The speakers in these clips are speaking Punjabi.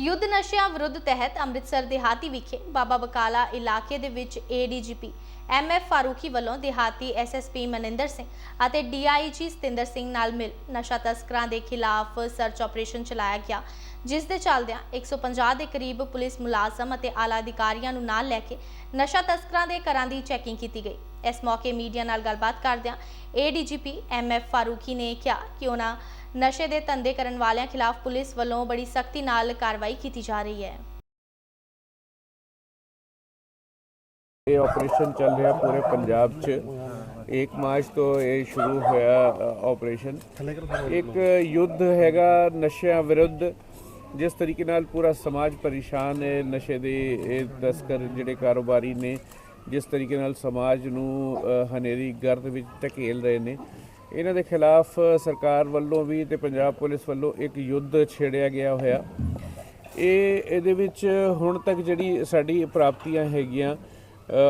ਯੁੱਧ ਨਸ਼ਿਆਂ ਵਿਰੁੱਧ ਤਹਿਤ ਅੰਮ੍ਰਿਤਸਰ ਦਿਹਾਤੀ ਵਿਖੇ ਬਾਬਾ ਬਕਾਲਾ ਇਲਾਕੇ ਦੇ ਵਿੱਚ ਏਡੀਜੀਪੀ ਐਮਐਫ ਫਾਰੂਕੀ ਵੱਲੋਂ ਦਿਹਾਤੀ ਐਸਐਸਪੀ ਮਨਿੰਦਰ ਸਿੰਘ ਅਤੇ ਡੀਆਈਜੀ ਸਤਿੰਦਰ ਸਿੰਘ ਨਾਲ ਮਿਲ ਨਸ਼ਾ ਤਸਕਰਾਂ ਦੇ ਖਿਲਾਫ ਸਰਚ ਆਪਰੇਸ਼ਨ ਚਲਾਇਆ ਗਿਆ, ਜਿਸ ਦੇ ਚੱਲਦਿਆਂ 150 ਦੇ ਕਰੀਬ ਪੁਲਿਸ ਮੁਲਾਜ਼ਮ ਅਤੇ ਆਲਾ ਅਧਿਕਾਰੀਆਂ ਨੂੰ ਨਾਲ ਲੈ ਕੇ ਨਸ਼ਾ ਤਸਕਰਾਂ ਦੇ ਘਰਾਂ ਦੀ ਚੈਕਿੰਗ ਕੀਤੀ ਗਈ। ਇਸ ਮੌਕੇ ਮੀਡੀਆ ਨਾਲ ਗੱਲਬਾਤ ਕਰਦਿਆਂ ਏਡੀਜੀਪੀ ਐਮਐਫ ਫਾਰੂਕੀ ਨੇ ਕਿਹਾ ਕਿ ਉਹਨਾਂ ਨਸ਼ੇ ਦੇ ਧੰਦੇ ਕਰਨ ਵਾਲਿਆਂ ਖਿਲਾਫ ਪੁਲਿਸ ਵੱਲੋਂ ਬੜੀ ਸਖਤੀ ਨਾਲ ਕਾਰਵਾਈ ਕੀਤੀ ਜਾ ਰਹੀ ਹੈ। ਇਹ ਆਪਰੇਸ਼ਨ ਚੱਲ ਰਿਹਾ ਪੂਰੇ ਪੰਜਾਬ 'ਚ। 1 ਮਾਰਚ ਤੋਂ ਇਹ ਸ਼ੁਰੂ ਹੋਇਆ ਆਪਰੇਸ਼ਨ। ਇੱਕ ਯੁੱਧ ਹੈਗਾ ਨਸ਼ਿਆਂ ਵਿਰੁੱਧ, ਜਿਸ ਤਰੀਕੇ ਨਾਲ ਪੂਰਾ ਸਮਾਜ ਪਰੇਸ਼ਾਨ ਹੈ। ਨਸ਼ੇ ਦੇ ਇਹ ਤਸਕਰ ਜਿਹੜੇ ਕਾਰੋਬਾਰੀ ਨੇ, ਜਿਸ ਤਰੀਕੇ ਨਾਲ ਸਮਾਜ ਨੂੰ ਹਨੇਰੀ ਗਰਦ ਵਿੱਚ ਧਕੇਲ ਰਹੇ ਨੇ। ਇਹਨਾਂ ਦੇ ਖਿਲਾਫ ਸਰਕਾਰ ਵੱਲੋਂ ਵੀ ਤੇ ਪੰਜਾਬ ਪੁਲਿਸ ਵੱਲੋਂ ਇੱਕ ਯੁੱਧ ਛੇੜਿਆ ਗਿਆ ਹੋਇਆ। ਇਹ ਇਹਦੇ ਵਿੱਚ ਹੁਣ ਤੱਕ ਜਿਹੜੀ ਸਾਡੀ ਪ੍ਰਾਪਤੀਆਂ ਹੈਗੀਆਂ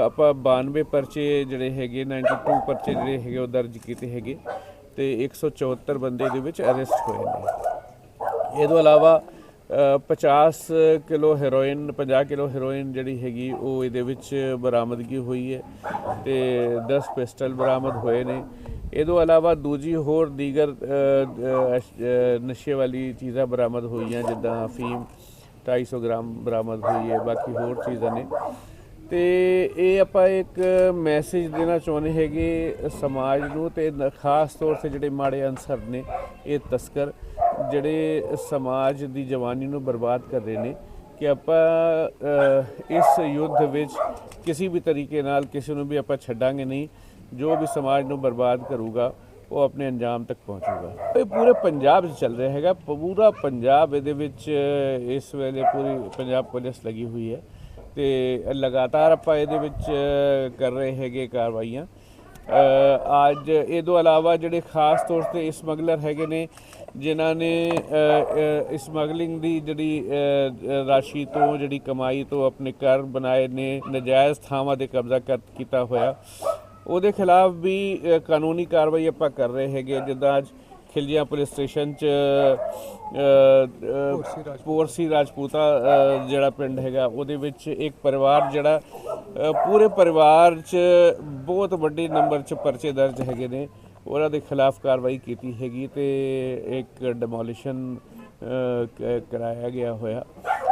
ਆਪਾਂ 92 ਪਰਚੇ ਜਿਹੜੇ ਹੈਗੇ 92 ਪਰਚੇ ਜਿਹੜੇ ਹੈਗੇ ਉਹ ਦਰਜ ਕੀਤੇ ਹੈਗੇ ਤੇ 174 ਬੰਦੇ ਦੇ ਵਿੱਚ ਅਰੈਸਟ ਹੋਏ ਨੇ। ਇਹ ਤੋਂ ਇਲਾਵਾ ਅ, 50 ਕਿਲੋ ਹੈਰੋਇਨ 50 ਕਿਲੋ ਹੈਰੋਇਨ ਜਿਹੜੀ ਹੈਗੀ ਉਹ ਇਹਦੇ ਵਿੱਚ ਬਰਾਮਦਗੀ ਹੋਈ ਹੈ ਤੇ 10 ਪਿਸਟਲ ਬਰਾਮਦ ਹੋਏ ਨੇ। ਇਹ ਤੋਂ ਇਲਾਵਾ ਦੂਜੀ ਹੋਰ ਦੀਗਰ ਨਸ਼ੇ ਵਾਲੀ ਚੀਜ਼ਾਂ ਬਰਾਮਦ ਹੋਈਆਂ, ਜਿੱਦਾਂ ਫੀਮ 250 ਗ੍ਰਾਮ ਬਰਾਮਦ ਹੋਈ ਹੈ, ਬਾਕੀ ਹੋਰ ਚੀਜ਼ਾਂ ਨੇ। ਤੇ ਇਹ ਆਪਾਂ ਇੱਕ ਮੈਸੇਜ ਦੇਣਾ ਚਾਹੁੰਦੇ ਹੈਗੇ ਸਮਾਜ ਨੂੰ ਤੇ ਖਾਸ ਤੌਰ ਤੇ ਜਿਹੜੇ ਮਾੜੇ ਅਨਸਰ ਨੇ, ਇਹ ਤਸਕਰ, ਜਿਹੜੇ ਸਮਾਜ ਦੀ ਜਵਾਨੀ ਨੂੰ ਬਰਬਾਦ ਕਰ ਰਹੇ ਨੇ ਕਿ ਆਪਾਂ ਇਸ ਯੁੱਧ ਵਿੱਚ ਕਿਸੇ ਵੀ ਤਰੀਕੇ ਨਾਲ ਕਿਸੇ ਨੂੰ ਵੀ ਆਪਾਂ ਛੱਡਾਂਗੇ ਨਹੀਂ। ਜੋ ਵੀ ਸਮਾਜ ਨੂੰ ਬਰਬਾਦ ਕਰੂਗਾ, ਉਹ ਆਪਣੇ ਅੰਜਾਮ ਤੱਕ ਪਹੁੰਚੂਗਾ। ਇਹ ਪੂਰੇ ਪੰਜਾਬ 'ਚ ਚੱਲ ਰਿਹਾ ਹੈਗਾ। ਪੂਰਾ ਪੰਜਾਬ ਇਹਦੇ ਵਿੱਚ, ਇਸ ਵੇਲੇ ਪੂਰੀ ਪੰਜਾਬ ਪੁਲਿਸ ਲੱਗੀ ਹੋਈ ਹੈ ਤੇ ਲਗਾਤਾਰ ਆਪਾਂ ਇਹਦੇ ਵਿੱਚ ਕਰ ਰਹੇ ਹੈਗੇ ਕਾਰਵਾਈਆਂ। ਅੱਜ ਇਹ ਤੋਂ ਇਲਾਵਾ ਜਿਹੜੇ ਖਾਸ ਤੌਰ ਤੇ ਸਮਗਲਰ ਹੈਗੇ ਨੇ, ਜਿਨ੍ਹਾਂ ਨੇ ਸਮਗਲਿੰਗ ਦੀ ਜਿਹੜੀ ਰਾਸ਼ੀ ਤੋਂ, ਜਿਹੜੀ ਕਮਾਈ ਤੋਂ ਆਪਣੇ ਘਰ ਬਣਾਏ ਨੇ, ਨਜਾਇਜ਼ ਥਾਵਾਂ ਤੇ ਕਬਜ਼ਾ ਕਰ- ਕੀਤਾ ਹੋਇਆ। ਉਹਦੇ ਖਿਲਾਫ ਵੀ ਕਾਨੂੰਨੀ ਕਾਰਵਾਈ ਆਪਾਂ ਕਰ ਰਹੇ ਹੈਗੇ ਜਿੱਦਾਂ ਅੱਜ ਖਿਲਜੀਆਂ ਪੁਲਿਸ ਸਟੇਸ਼ਨ 'ਚ ਪੋਰਸੀ ਰਾਜਪੂਤਾ ਜਿਹੜਾ ਪਿੰਡ ਹੈਗਾ, ਉਹਦੇ ਵਿੱਚ ਇੱਕ ਪਰਿਵਾਰ ਜਿਹੜਾ ਪੂਰੇ ਪਰਿਵਾਰ 'ਚ ਬਹੁਤ ਵੱਡੇ ਨੰਬਰ 'ਚ ਪਰਚੇ ਦਰਜ ਹੈਗੇ ਨੇ, ਉਹਨਾਂ ਦੇ ਖਿਲਾਫ ਕਾਰਵਾਈ ਕੀਤੀ ਹੈਗੀ ਤੇ ਇੱਕ ਡਿਮੋਲੀਸ਼ਨ ਕਰਾਇਆ ਗਿਆ ਹੋਇਆ।